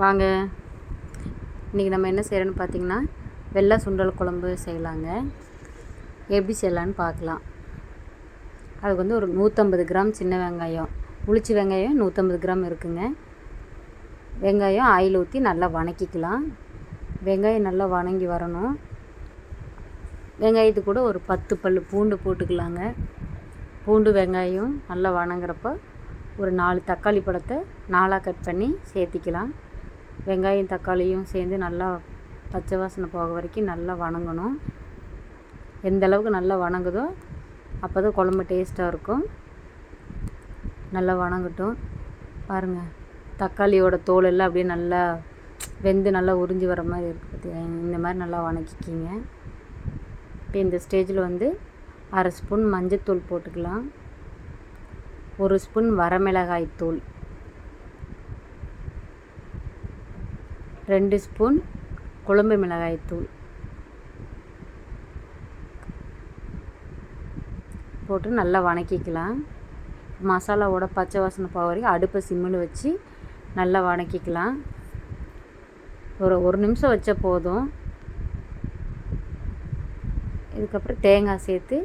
வாங்க. இன்றைக்கி நம்ம என்ன செய்கிறோன்னு பார்த்தீங்கன்னா வெள்ளை சுண்டல் குழம்பு செய்யலாங்க. எப்படி செய்யலான்னு பார்க்கலாம் அதுக்கு வந்து ஒரு நூற்றம்பது கிராம் சின்ன வெங்காயம் உளிச்சி வெங்காயம் நூற்றம்பது கிராம் இருக்குங்க. வெங்காயம் ஆயில் ஊற்றி நல்லா வணக்கிக்கலாம். வெங்காயம் நல்லா வணங்கி வரணும். வெங்காயத்து கூட ஒரு பத்து பல் பூண்டு போட்டுக்கலாங்க. பூண்டு வெங்காயம் நல்லா வணங்குறப்போ ஒரு நாலு தக்காளி பழத்தை நாலாக கட் பண்ணி சேர்த்திக்கலாம். வெங்காயம் தக்காளியும் சேர்ந்து நல்லா பச்சை வாசனை போக வரைக்கும் நல்லா வணங்கணும். எந்த அளவுக்கு நல்லா வணங்குதோ அப்போ தான் குழம்பு டேஸ்ட்டாக இருக்கும். நல்லா வணங்கட்டும். பாருங்கள் தக்காளியோட தோல் எல்லாம் அப்படியே நல்லா வெந்து நல்லா உறிஞ்சி வர மாதிரி இருக்குது இந்த மாதிரி நல்லா வணக்கிக்கிங்க. இப்போ இந்த ஸ்டேஜில் வந்து அரை ஸ்பூன் மஞ்சத்தூள் போட்டுக்கலாம். ஒரு ஸ்பூன் வரமிளகாய் தூள். ரெண்டு ஸ்பூன் குழம்பு மிளகாய் தூள். போட்டு நல்லா வணக்கிக்கலாம். மசாலாவோட பச்சை வாசனை போக வரைக்கும் அடுப்பை சிம்மில் வச்சு நல்லா வணக்கிக்கலாம். ஒரு ஒரு நிமிஷம் வச்ச போதும். இதுக்கப்புறம் தேங்காய் சேர்த்து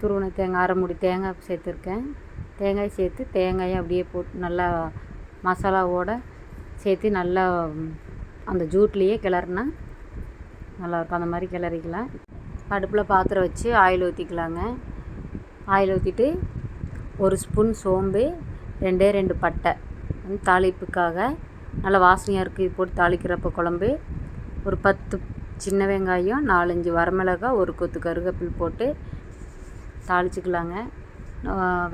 துருவன தேங்காய் அரை மூடி தேங்காய் சேர்த்துருக்கேன். தேங்காய் சேர்த்து தேங்காயை அப்படியே போட்டு நல்லா மசாலாவோட சேர்த்து நல்லா அந்த ஜூட்லேயே கிளறினா நல்லாயிருக்கும். அந்த மாதிரி கிளறிக்கலாம். அடுப்பில் பாத்திரம் வச்சு ஆயில் ஊற்றிக்கலாங்க ஆயில் ஊற்றிட்டு ஒரு ஸ்பூன் சோம்பு ரெண்டே ரெண்டு பட்டை. வந்து தாளிப்புக்காக நல்லா வாசனையாக இருக்குது போட்டு தாளிக்கிறப்ப குழம்பு. ஒரு பத்து சின்ன வெங்காயம் நாலஞ்சு வரமிளகாய் ஒரு கொத்து கருவேப்பில் போட்டு தாளிச்சிக்கலாங்க.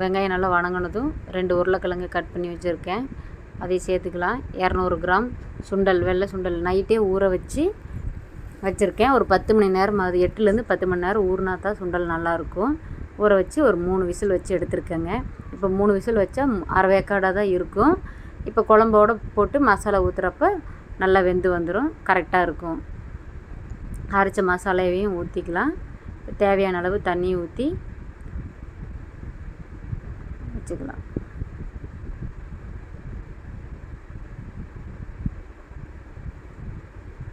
வெங்காயம் நல்லா வணங்கினதும் ரெண்டு உருளைக்கிழங்கு கட் பண்ணி வச்சுருக்கேன். அதை சேர்த்துக்கலாம். இரநூறு கிராம் சுண்டல் வெள்ளை சுண்டல் நைட்டே ஊற வச்சு வச்சுருக்கேன். ஒரு பத்து மணி நேரம் அது எட்டுலேருந்து பத்து மணி நேரம் ஊறினா தான் சுண்டல் நல்லாயிருக்கும். ஊற வச்சு ஒரு மூணு விசில் வச்சு எடுத்துருக்கேங்க. இப்போ மூணு விசில் வச்சா அரை வேக்காடாக தான் இருக்கும். இப்போ குழம்போடு போட்டு மசாலா ஊற்றுறப்ப நல்லா வெந்து வந்துடும் கரெக்டாக இருக்கும். அரைச்ச மசாலாவையும் ஊற்றிக்கலாம் தேவையான அளவு தண்ணியும் ஊற்றி வச்சுக்கலாம்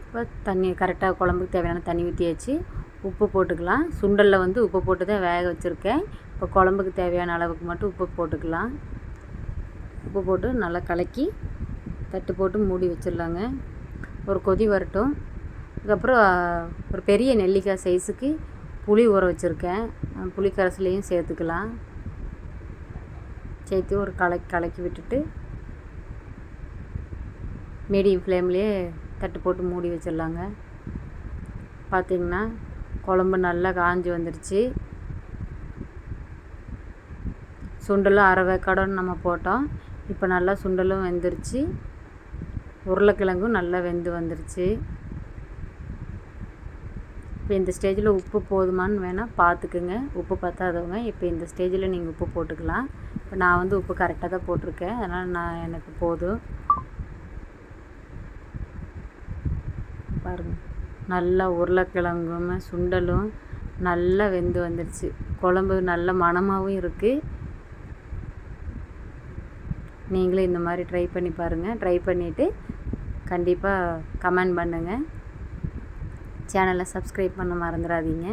இப்போ தண்ணி கரெக்டாக குழம்புக்கு தேவையான தண்ணி ஊற்றியாச்சு உப்பு போட்டுக்கலாம். சுண்டலில் வந்து உப்பு போட்டு தான் வேக வச்சுருக்கேன். இப்போ குழம்புக்கு தேவையான அளவுக்கு மட்டும் உப்பு போட்டுக்கலாம். உப்பு போட்டு நல்லா கலக்கி தட்டு போட்டு மூடி வச்சிடலாங்க. ஒரு கொதி வரட்டும். அதுக்கப்புறம் ஒரு பெரிய நெல்லிக்காய் சைஸுக்கு புளி ஊற வச்சுருக்கேன். புளி கரைசலையும் சேர்த்துக்கலாம். சேர்த்து ஒரு கலக்கி கலக்கி விட்டுட்டு மீடியம் ஃப்ளேம்லேயே தட்டு போட்டு மூடி வச்சிடலாங்க. பார்த்திங்கன்னா குழம்பு நல்லா காஞ்சி வந்துடுச்சு சுண்டலும் அரை வேக்காடன்னு நம்ம போட்டோம். இப்போ நல்லா சுண்டலும் வெந்துருச்சு. உருளைக்கிழங்கும் நல்லா வெந்து வந்துருச்சு. இப்போ இந்த ஸ்டேஜில் உப்பு போதுமான்னு வேணால் பார்த்துக்குங்க உப்பு பத்தாதவங்க இப்போ இந்த ஸ்டேஜில் நீங்கள் உப்பு போட்டுக்கலாம். இப்போ நான் வந்து உப்பு கரெக்டாக தான் போட்டிருக்கேன். அதனால் நான் எனக்கு போதும். பாருங்கள் நல்லா உருளைக்கிழங்கும் சுண்டலும் நல்லா வெந்து வந்துடுச்சு குழம்பு நல்ல மணமாகவும் இருக்குது நீங்களும் இந்த மாதிரி ட்ரை பண்ணி பாருங்கள் ட்ரை பண்ணிவிட்டு கண்டிப்பாக கமெண்ட் பண்ணுங்கள் சேனலை சப்ஸ்கிரைப் பண்ண மறந்துடாதீங்க.